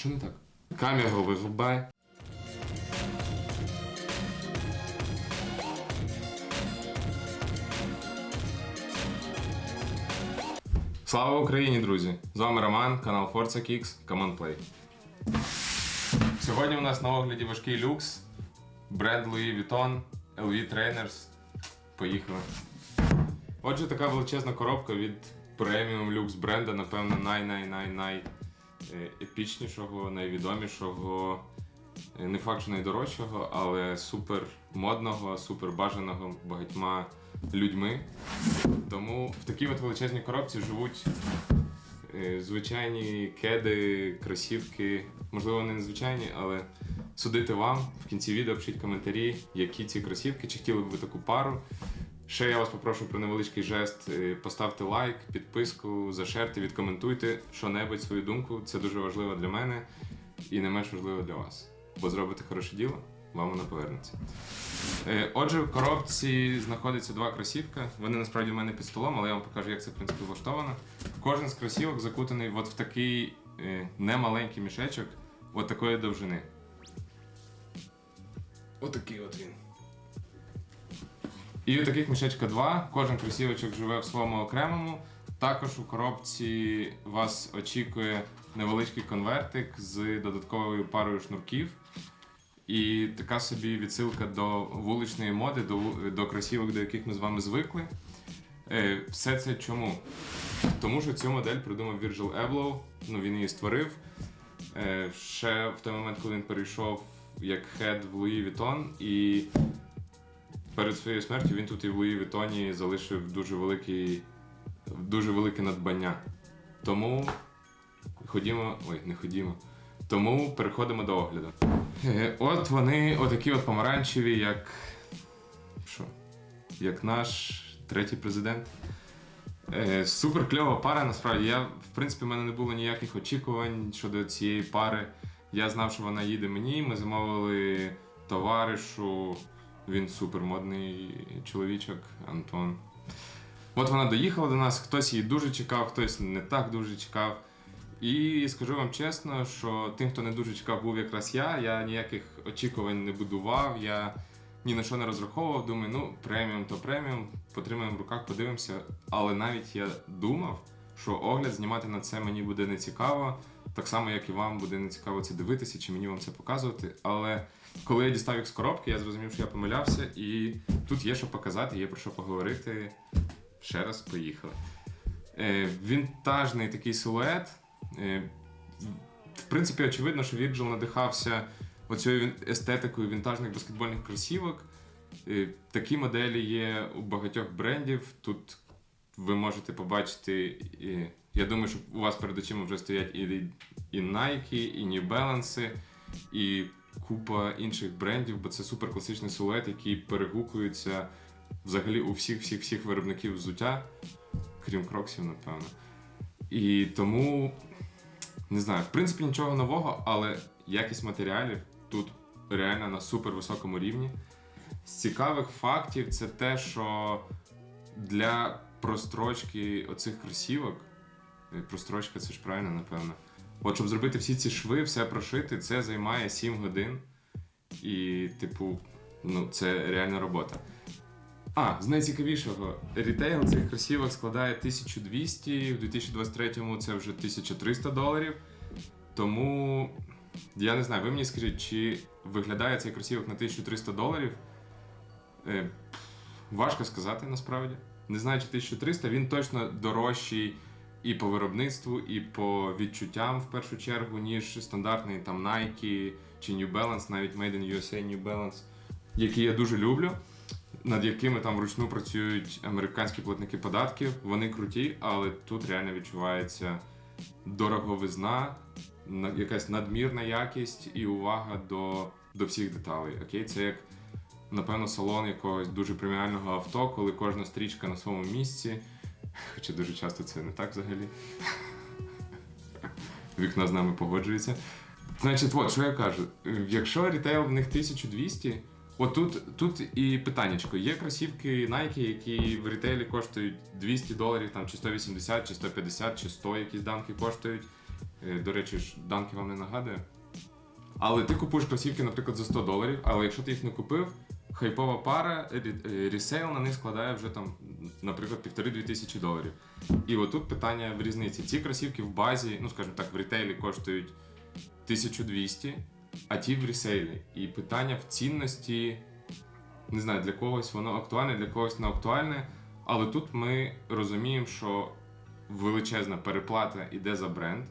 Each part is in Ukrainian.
що не так? Камеру вирубай. Слава Україні, друзі! З вами Роман, канал Forza Kicks, Command Play. Сьогодні у нас на огляді важкий люкс, бренд Louis Vuitton, LV Trainers. Поїхали. Отже, така величезна коробка від преміум люкс бренда, напевно, най-най-най-най епічнішого, найвідомішого, е, не факт, що найдорожчого, але супер модного, супер бажаного багатьма людьми. Тому в такій от величезній коробці живуть е, звичайні кеди, кросівки. Можливо, вони не звичайні, але судити вам. В кінці відео пишіть коментарі, які ці кросівки, чи хотіли б ви таку пару. Ще я вас попрошу про невеличкий жест. е, Поставте лайк, підписку, зашерте, відкоментуйте що-небудь свою думку. Це дуже важливо для мене і не менш важливо для вас. Бо зробите хороше діло, вам воно повернеться. Е, Отже, в коробці знаходиться два кросівка. Вони насправді в мене під столом, але я вам покажу, як це в принципі влаштовано. Кожен з кросівок закутаний от в такий е, немаленький мішечок, от такої довжини. Отакий от він. І у таких мішечка два. Кожен кросівочок живе в своєму окремому. Також у коробці вас очікує невеличкий конвертик з додатковою парою шнурків. І така собі відсилка до вуличної моди, до, до кросівок, до яких ми з вами звикли. Е, все це чому? Тому що цю модель придумав Virgil Abloh, ну він її створив. Е, ще в той момент, коли він перейшов як хед в Луї Vuitton, і перед своєю смертю він тут і в Луї Vuitton залишив дуже великий, дуже велике надбання. Тому ходімо. Ой, не ходімо. Тому переходимо до огляду. Е, От вони, отакі от помаранчеві, як. Що? Як наш третій президент. Е, супер кльова пара, насправді. Я, в принципі, в мене не було ніяких очікувань щодо цієї пари. Я знав, що вона їде мені. Ми замовили товаришу. Він супер модний чоловічок, Антон. От вона доїхала до нас, хтось її дуже чекав, хтось не так дуже чекав. І скажу вам чесно, що тим, хто не дуже чекав, був якраз я. Я ніяких очікувань не будував, я ні на що не розраховував. Думаю, ну преміум то преміум, потримаємо в руках, подивимося. Але навіть я думав, що огляд знімати на це мені буде не цікаво, так само, як і вам буде не цікаво це дивитися, чи мені вам це показувати. Але коли я дістав їх з коробки, я зрозумів, що я помилявся, і тут є що показати, є про що поговорити. Ще раз поїхали. Е, вінтажний такий силует. Е, в принципі, очевидно, що Virgil надихався оцією естетикою вінтажних баскетбольних кросівок. Е, Такі моделі є у багатьох брендів. Тут ви можете побачити, е, я думаю, що у вас перед очима вже стоять і, і Nike, і New Balance, і купа інших брендів, бо це супер класичний силует, який перегукується взагалі у всіх всіх всіх виробників взуття, крім кроксів, напевно. І тому не знаю, в принципі, нічого нового, але якість матеріалів тут реально на супер високому рівні. З цікавих фактів це те, що для прострочки оцих кросівок, е, прострочка це ж правильно, напевно. От щоб зробити всі ці шви, все прошити, це займає 7 годин. І, типу, ну, це реальна робота. А, з найцікавішого, рітейл цих кросівок складає 1200, в 2023-му це вже 1300 доларів. Тому я не знаю, ви мені скажіть, чи виглядає цей кросівок на 1300 доларів? Е, важко сказати насправді. Не знаю, чи 1300, він точно дорожчий і по виробництву, і по відчуттям в першу чергу, ніж стандартний там Nike чи New Balance, навіть Made in USA New Balance, які я дуже люблю над якими там вручну працюють американські платники податків. Вони круті, але тут реально відчувається дороговизна, якась надмірна якість і увага до, до всіх деталей. Окей, це як. Напевно, салон якогось дуже преміального авто, коли кожна стрічка на своєму місці. Хоча дуже часто це не так взагалі. Вікна з нами погоджується. Значить, от що я кажу. Якщо рітейл в них 1200, от тут, і питаннячко. Є кросівки Nike, які в рітейлі коштують 200 доларів, там, чи 180, чи 150, чи 100 якісь дамки коштують. Е, До речі, ж Данки вам не нагадує. Але ти купуєш кросівки, наприклад, за 100 доларів, але якщо ти їх не купив, хайпова пара, рі- е, ресейл на них складає вже там, наприклад, півтори-дві тисячі доларів. І отут питання в різниці. Ці кросівки в базі, ну скажімо так, в рітейлі коштують 1200, а ті в ресейлі. І питання в цінності, не знаю, для когось воно актуальне, для когось не актуальне. Але тут ми розуміємо, що величезна переплата йде за бренд.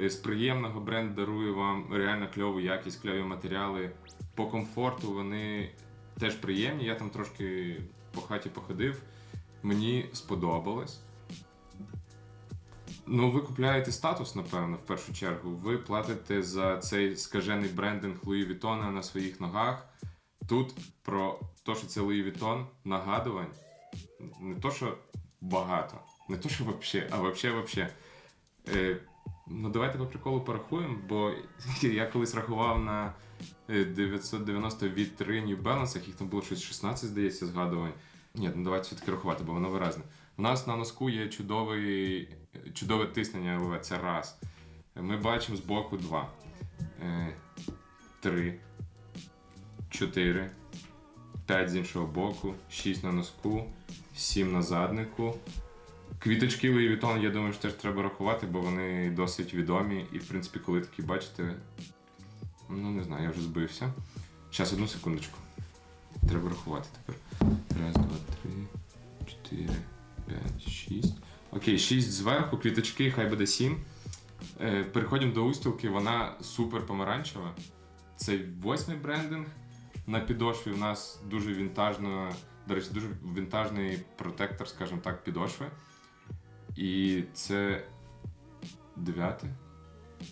Е, З приємного бренд дарує вам реально кльову якість, кльові матеріали. По комфорту вони теж приємні. Я там трошки по хаті походив. Мені сподобалось. Ну, ви купляєте статус, напевно, в першу чергу. Ви платите за цей скажений брендинг Луї Вітона на своїх ногах. Тут про те, що це Луї Вітон, нагадувань. Не то, що багато, не то, що вообще, а вообще, вообще. Е, ну, давайте по приколу порахуємо, бо я колись рахував на 990 від 3 New їх там було щось 16, здається, згадувань. Ні, ну давайте все-таки рахувати, бо воно виразне. У нас на носку є чудовий, чудове тиснення це раз. Ми бачимо збоку два. Е, Три. Чотири. 5 з іншого боку, 6 на носку, 7 на заднику. Квіточки Louis Vuitton, я думаю, що теж треба рахувати, бо вони досить відомі. І, в принципі, коли такі бачите, ну не знаю, я вже збився. Зараз одну секундочку. Треба рахувати тепер. Раз, два, три, чотири, п'ять, шість. Окей, 6 зверху, квіточки, хай буде 7. Е, переходимо до устілки, вона супер помаранчева. Це восьмий брендинг. На підошві в нас дуже вінтажно, до речі, дуже вінтажний протектор, скажімо так, підошви. І це дев'ятий.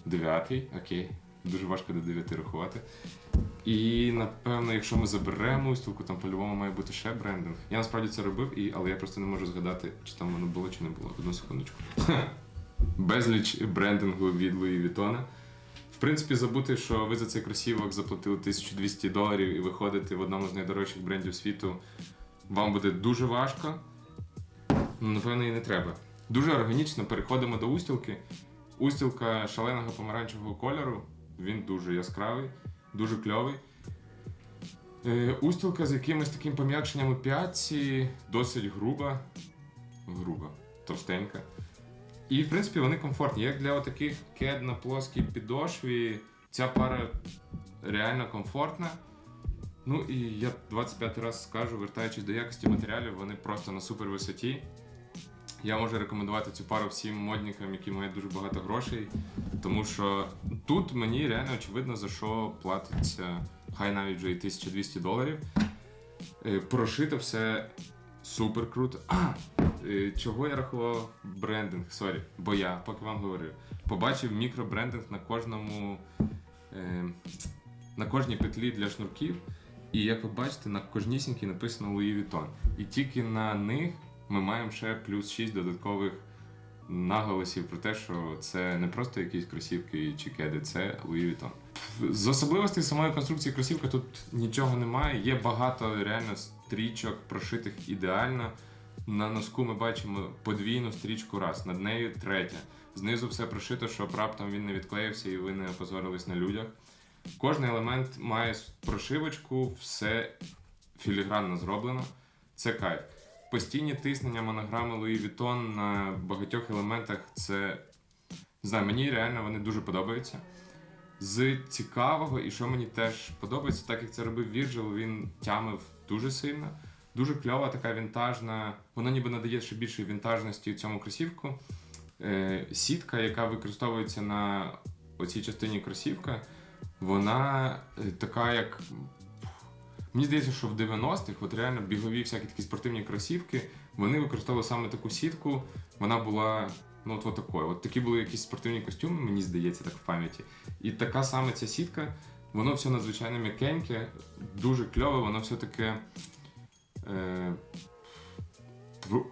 Дев'ятий, окей. Дуже важко до дев'яти рахувати. І напевно, якщо ми заберемо устілку, там по-любому має бути ще брендинг. Я насправді це робив, і, але я просто не можу згадати, чи там воно було, чи не було. Одну секундочку. Безліч брендингу від Луї Вітона. В принципі, забути, що ви за цей кросівок заплатили 1200 доларів і виходите в одному з найдорожчих брендів світу, вам буде дуже важко. Ну, Напевно, і не треба. Дуже органічно переходимо до устілки. Устілка шаленого помаранчевого кольору. Він дуже яскравий, дуже кльовий. Е, устілка з якимось таким пом'якшенням у п'ятці, досить груба. Груба, товстенька. І, в принципі, вони комфортні. Як для таких кед на плоскій підошві, ця пара реально комфортна. Ну і я 25 раз скажу, вертаючись до якості матеріалів, вони просто на супер висоті. Я можу рекомендувати цю пару всім модникам, які мають дуже багато грошей. Тому що тут мені реально очевидно за що платиться хай навіть вже і 1200 доларів. Е, Прошито все супер круто. А, е, чого я рахував брендинг? Сорі, бо я, поки вам говорив, побачив мікробрендинг на кожному. Е, на кожній петлі для шнурків. І як ви бачите, на кожнісінькій написано Louis Vuitton. І тільки на них ми маємо ще плюс 6 додаткових наголосів про те, що це не просто якісь кросівки чи кеди, це Louis. З особливостей самої конструкції кросівки тут нічого немає. Є багато реально стрічок, прошитих ідеально. На носку ми бачимо подвійну стрічку раз, над нею третя. Знизу все прошито, щоб раптом він не відклеївся і ви не опозорились на людях. Кожний елемент має прошивочку, все філігранно зроблено. Це кайф. Постійні тиснення монограми Louis Vuitton на багатьох елементах це. Не знаю, мені реально вони дуже подобаються. З цікавого, і що мені теж подобається, так як це робив Virgil, він тямив дуже сильно. Дуже кльова, така вінтажна. Вона ніби надає ще більшої вінтажності цьому кросівку. Е, сітка, яка використовується на оцій частині кросівка, вона е, така, як. Мені здається, що в 90-х, от реально бігові всякі такі спортивні кросівки, вони використовували саме таку сітку. Вона була ну от, от такою. От такі були якісь спортивні костюми, мені здається, так в пам'яті. І така саме ця сітка, воно все надзвичайно м'якеньке, дуже кльове, воно все таке. Е, пру,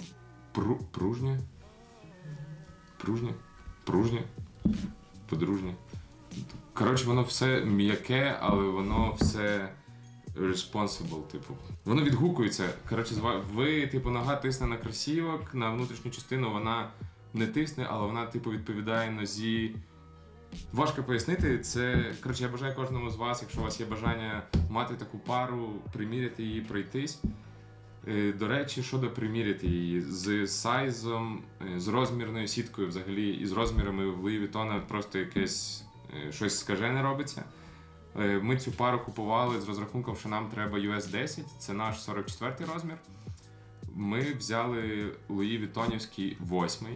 пру, пружнє. Пружнє. Пружнє. Подружнє. Коротше, воно все м'яке, але воно все responsible, типу. Воно відгукується. Коротше, ви, типу, нога тисне на кросівок, на внутрішню частину вона не тисне, але вона, типу, відповідає нозі Важко пояснити. Це коротше, я бажаю кожному з вас, якщо у вас є бажання мати таку пару, приміряти її, пройтись. Е, До речі, щодо приміряти її з сайзом, е, з розмірною сіткою, взагалі, і з розмірами в Louis Vuitton просто якесь е, щось скажене робиться. Е, Ми цю пару купували з розрахунком, що нам треба US 10, це наш 44 розмір. Ми взяли Луї Вітонівський 8.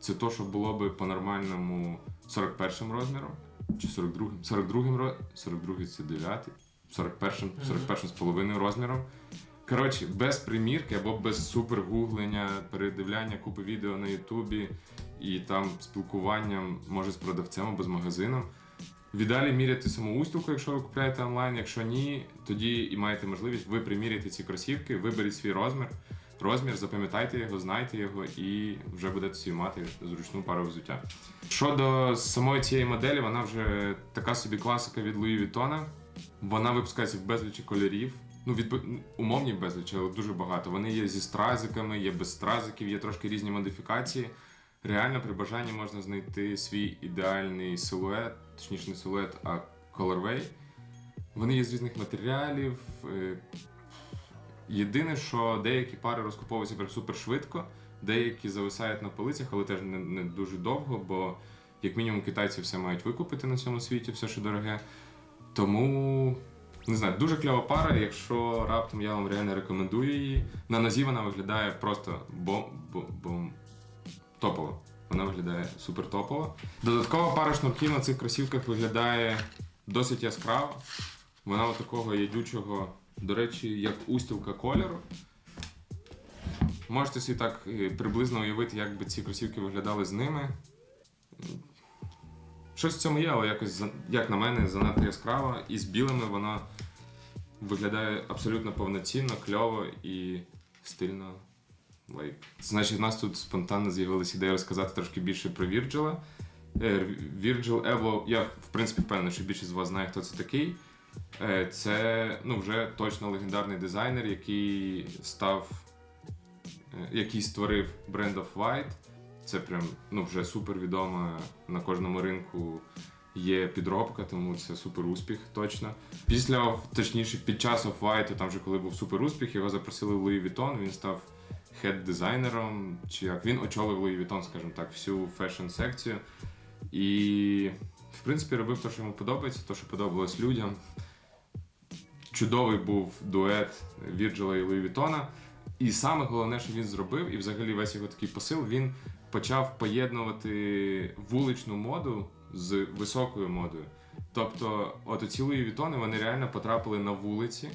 Це то, що було би по нормальному 41 розміром. Чи 42 42 ро- 42 це 9, 41, 41 з половиною розміром. Коротше, без примірки або без супергуглення, передивляння купи відео на Ютубі і там спілкуванням, може, з продавцем або з магазином. В ідеалі міряти саму устілку, якщо ви купуєте онлайн. Якщо ні, тоді і маєте можливість, ви приміряєте ці кросівки, виберіть свій розмір. Розмір, запам'ятайте його, знайте його і вже будете собі мати зручну пару взуття. Щодо самої цієї моделі, вона вже така собі класика від Louis Vuitton. Вона випускається в безлічі кольорів. Ну, від умовні безлічі, але дуже багато. Вони є зі стразиками, є без стразиків, є трошки різні модифікації. Реально при бажанні можна знайти свій ідеальний силует, точніше не силует, а colorway. Вони є з різних матеріалів. е, Єдине, що деякі пари розкуповуються прям супер швидко, деякі зависають на полицях, але теж не, не дуже довго, бо як мінімум китайці все мають викупити на цьому світі, все що дороге. Тому не знаю, дуже кльова пара. Якщо раптом я вам реально рекомендую її. На нозі вона виглядає просто бом, бом, бом топово. Вона виглядає супер топово. Додаткова пара шнурків на цих кросівках виглядає досить яскраво. Вона такого ядючого, до речі, як устілка кольору. Можете собі так е, приблизно уявити, як би ці кросівки виглядали з ними. Щось в цьому є, але якось, як на мене, занадто яскраво. І з білими вона виглядає абсолютно повноцінно, кльово і стильно. Like. Значить, в нас тут спонтанно з'явилася ідея розказати трошки більше про Вірджила. Е, Virgil Abloh, я в принципі впевнений, що більшість з вас знає, хто це такий. Е, Це ну, вже точно легендарний дизайнер, який став, е, який створив Brand of White. Це прям ну, вже супер відомо на кожному ринку є підробка, тому це супер успіх точно. Після, точніше, під час Off-White, там вже коли був супер успіх, його запросили в Louis Vuitton, він став хед-дизайнером, чи як він очолив Louis Vuitton, скажімо так, всю фешн-секцію. І, в принципі, робив те, що йому подобається, те, що подобалось людям. Чудовий був дует Вірджила і Луї Вітона. І саме головне, що він зробив, і взагалі весь його такий посил, він почав поєднувати вуличну моду з високою модою. Тобто, от оці Луї Вітони вони реально потрапили на вулиці,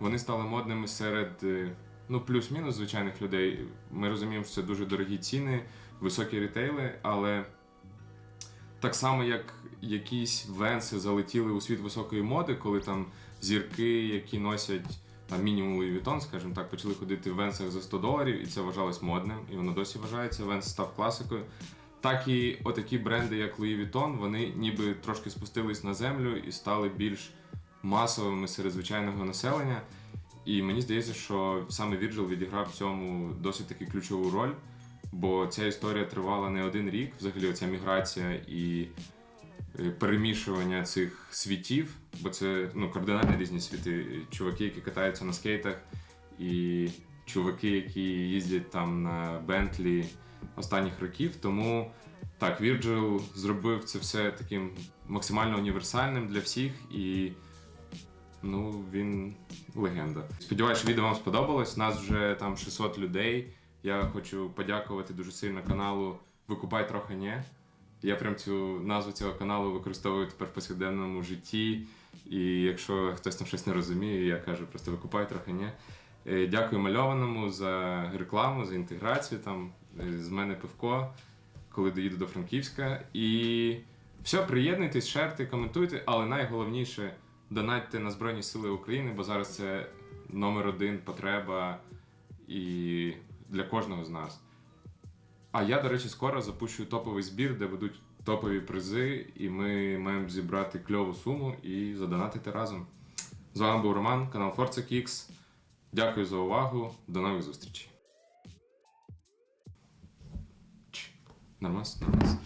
вони стали модними серед е, ну, плюс-мінус звичайних людей. Ми розуміємо, що це дуже дорогі ціни, високі ретейли, але так само, як якісь венси залетіли у світ високої моди, коли там зірки, які носять там мінімум Louis Vuitton, скажімо так, почали ходити в венсах за 100 доларів, і це вважалось модним, і воно досі вважається. Венс став класикою. Так і отакі бренди, як Louis Vuitton, вони ніби трошки спустились на землю і стали більш масовими серед звичайного населення. І мені здається, що саме Virgil відіграв в цьому досить таки ключову роль, бо ця історія тривала не один рік, взагалі оця міграція і е, перемішування цих світів, бо це ну, кардинально різні світи. Чуваки, які катаються на скейтах, і чуваки, які їздять там на Бентлі останніх років. Тому так, Virgil зробив це все таким максимально універсальним для всіх і. Ну, він легенда. Сподіваюся, відео вам сподобалось. Нас вже там 600 людей. Я хочу подякувати дуже сильно каналу Викупай трохи не. Я прям цю назву цього каналу використовую тепер в повсякденному житті. І якщо хтось там щось не розуміє, я кажу просто викупай трохи не. Дякую мальованому за рекламу, за інтеграцію. Там е, з мене пивко, коли доїду до Франківська. І все, приєднуйтесь, шерте, коментуйте, але найголовніше донатьте на Збройні Сили України, бо зараз це номер один потреба і для кожного з нас. А я, до речі, скоро запущу топовий збір, де будуть топові призи, і ми маємо зібрати кльову суму і задонатити разом. З вами був Роман, канал Forza Kicks. Дякую за увагу. До нових зустрічей. Нормас, нормас.